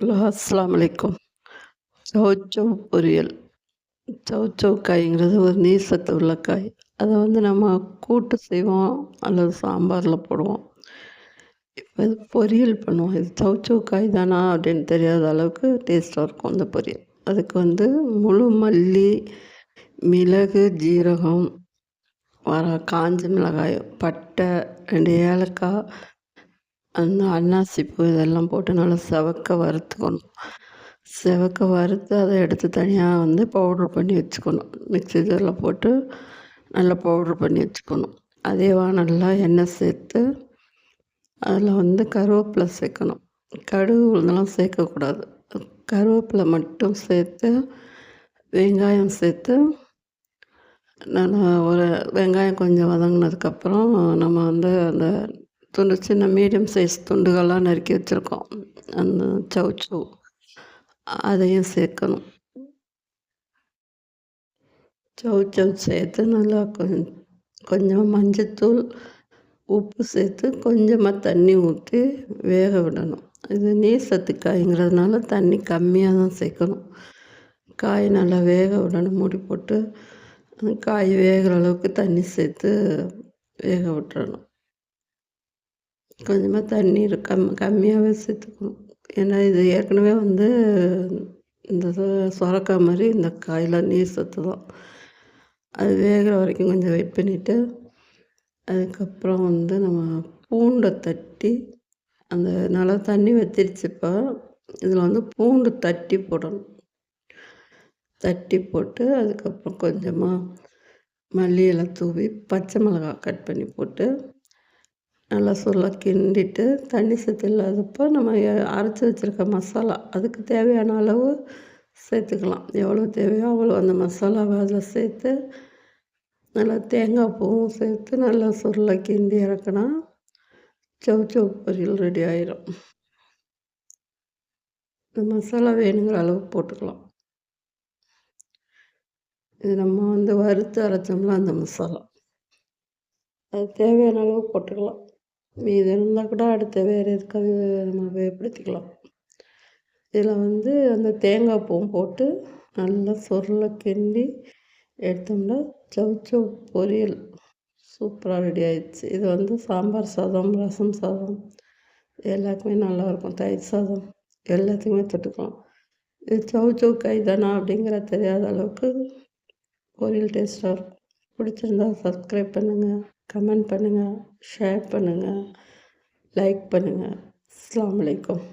Hello அஸ்லாம் வலைக்கம் சௌச்சவ் பொரியல் சௌச்சவ் காய்ங்கிறது ஒரு நீர் சத்து உள்ள காய் அதை வந்து நம்ம கூட்டு செய்வோம் அல்லது சாம்பாரில் போடுவோம். இப்போ இது பொரியல் பண்ணுவோம். இது சௌச்சவ் காய் தானா அப்படின்னு தெரியாத அளவுக்கு டேஸ்ட்டாக இருக்கும் அந்த பொரியல். அதுக்கு வந்து முழு மல்லி மிளகு ஜீரகம் வர காஞ்ச மிளகாய் பட்டை ரெண்டு ஏலக்காய் அந்த அன்னாசி பூ இதெல்லாம் போட்டு நல்லா செவக்க வறுத்துக்கணும். செவக்க வறுத்து அதை எடுத்து தனியாக வந்து பவுட்ரு பண்ணி வச்சுக்கணும். மிக்ஸி ஜாரில் போட்டு நல்லா பவுட்ரு பண்ணி வச்சுக்கணும். அதேவா நல்லா எண்ணெய் சேர்த்து அதில் வந்து கருவேப்பிலை சேர்க்கணும். கடுகு உளுந்தெல்லாம் சேர்க்கக்கூடாது. கருவேப்பிலை மட்டும் சேர்த்து வெங்காயம் சேர்த்து நான் ஒரு வெங்காயம் கொஞ்சம் வதங்கினதுக்கப்புறம் நம்ம வந்து அந்த துண்டு சின்ன மீடியம் சைஸ் துண்டுகள்லாம் நறுக்கி வச்சுருக்கோம் அந்த சவுச்சோ அதையும் சேர்க்கணும் சவுச்சவ் சேர்த்து நல்லா கொஞ்சம் கொஞ்சம் மஞ்சத்தூள் உப்பு சேர்த்து கொஞ்சமாக தண்ணி ஊற்றி வேக விடணும் இது நீர் சத்து காய்ங்கிறதுனால தண்ணி கம்மியாக தான் சேர்க்கணும் காய் நல்லா வேக விடணும் மூடி போட்டு காய் வேகிற அளவுக்கு தண்ணி சேர்த்து வேக விட்டுறணும் கொஞ்சமாக தண்ணீர் கம் கம்மியாகவே சேர்த்துக்கணும். ஏன்னா இது ஏற்கனவே வந்து இந்த சுரக்கா மாதிரி இந்த காயில் நீர் சத்து தான் அது வேகிற வரைக்கும் கொஞ்சம் வெயிட் பண்ணிவிட்டு அதுக்கப்புறம் வந்து நம்ம பூண்டை தட்டி அந்த நல்லா தண்ணி வத்திருச்சுப்போ இதில் வந்து பூண்டு தட்டி போடணும். தட்டி போட்டு அதுக்கப்புறம் கொஞ்சமாக மல்லி தூவி பச்சை மிளகாய் கட் பண்ணி போட்டு நல்லா சொல்ல கிண்டிட்டு தண்ணி சத்து இல்லாதப்போ நம்ம அரைச்சி வச்சுருக்க மசாலா அதுக்கு தேவையான அளவு சேர்த்துக்கலாம். எவ்வளோ தேவையோ அவ்வளோ அந்த மசாலாவை அதில் சேர்த்து நல்லா தேங்காய் பூவும் சேர்த்து நல்லா சுருள கிண்டி இறக்குனா சவு சவு பொரியல் ரெடி ஆயிரும். இந்த மசாலா வேணுங்கிற அளவு போட்டுக்கலாம். இது நம்ம வந்து வறுத்து அரைச்சோம்னா அந்த மசாலா. அது தேவையான அளவு போட்டுக்கலாம். மீதி இருந்தால் கூட அடுத்த வேறு எதுக்காவது நம்ம வேப்படுத்திக்கலாம் இதில் வந்து அந்த தேங்காய் பூவும் போட்டு நல்லா சொருளை கிண்டி எடுத்தோம்னா சவுச்சவ் பொரியல். சூப்பராக ரெடி ஆயிடுச்சு. இது வந்து சாம்பார் சாதம் ரசம் சாதம். எல்லாத்துக்குமே நல்லாயிருக்கும் தயிர் சாதம். எல்லாத்துக்குமே தொட்டுக்கலாம். இது சவுச்சவ் கை தானா அப்படிங்கிற தெரியாத அளவுக்கு பொரியல் டேஸ்ட்டாக இருக்கும். பிடிச்சிருந்தா சப்ஸ்கிரைப் பண்ணுங்கள் கமெண்ட் பண்ணுங்கள் ஷேர் பண்ணுங்கள் லைக் பண்ணுங்கள் அஸ்லாம் வலைக்கம்